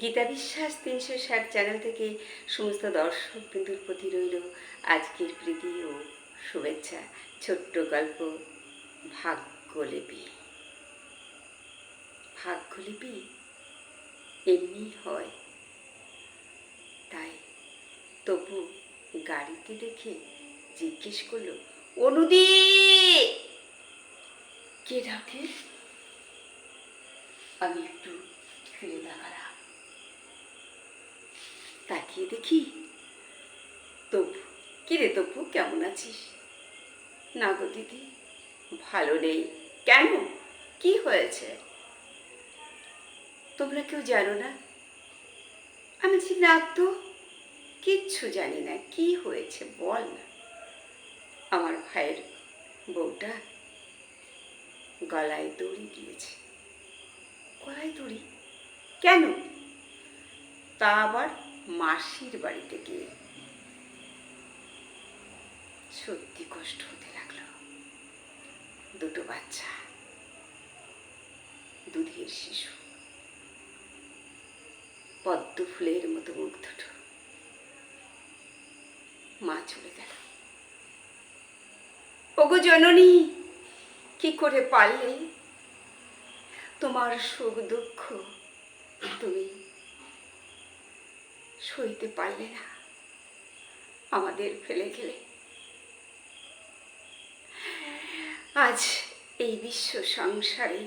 গীতা বিশ্বাস তিনশো ষাট চ্যানেল থেকে সমস্ত দর্শক বিন্দুর প্রতি রইল আজকের প্রীতি ও শুভেচ্ছা। ছোট্ট গল্প, ভাগ্যলিপি। ভাগ্যলিপি এমনি হয়। তাই তবু গাড়িতে দেখে জিজ্ঞেস করল, অনুদি, কে ডাকে? আমি একটু ফিরে তাকালাম। তাকিয়ে দেখি। তবু কিরে তবু, কেমন আছিস? না গো দিদি, ভালো নেই। কেন? কি হয়েছে? তোমরা কেউ জানো না? আমি যে না তো, কিচ্ছু জানি না, কি হয়েছে বল না। আমার ভাইয়ের বউটা গলায় দড়ি দিয়েছে। গলায় দড়ি? কেন? তা আবার মাসির বাড়িতে গিয়ে। সত্যি কষ্ট হতে লাগল। দুটো বাচ্চা, দুধের শিশু, পদ্ম ফুলের মতো মুখ দুটো। মা চলে গেল। ওগো জননী, কি করে পারলে? তোমার সুখ দুঃখ তুমি সইতে পারলে না, আমাদের ফেলে গেলে। আজ এই বিশ্ব সংসারে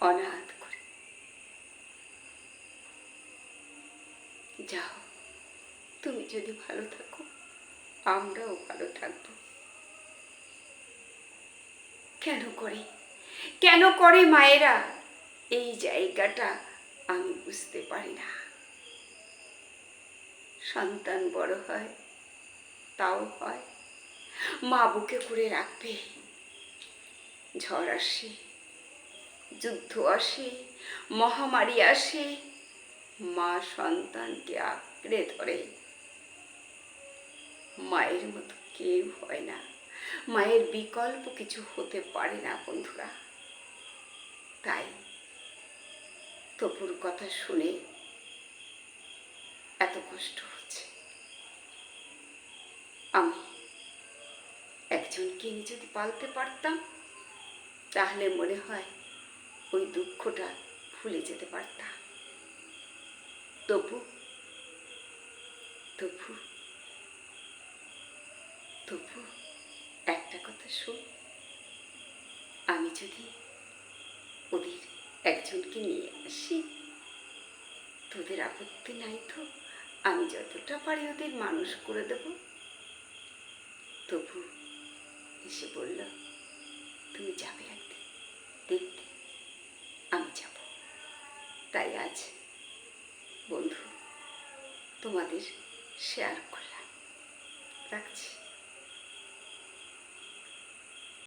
অনাথ করে। যাও, তুমি যদি ভালো থাকো, আমরাও ভালো থাকব। কেন করে? কেন করে মায়েরা? এই জায়গাটা আমি বুঝতে পারি না। সন্তান বড় হয়, তাও হয়। মা বুকে করে রাখবে। ঝড় আসে, যুদ্ধ আসে, মহামারী আসে, মা সন্তানকে আঁকড়ে ধরে। মায়ের মতো কেউ হয় না। মায়ের বিকল্প কিছু হতে পারে না, বন্ধুরা। তাই তপুর কথা শুনে এত কষ্ট হচ্ছে। আমি একজনকে যদি পালতে পারতাম, তাহলে মনে হয় ওই দুঃখটা ভুলে যেতে পারতাম। তবু তবু তবু একটা কথা শোন। আমি যদি ওদের একজনকে নিয়ে আসি, তোদের আপত্তি নাই তো? আমি যতটা পারি ওদের মানুষ করে দেব। তবু এসে বলল, তুমি যাবে একদিন, দেখতে। আমি যাব। তাই আজ, বন্ধু, তোমাদের শেয়ার করলাম। রাখছি।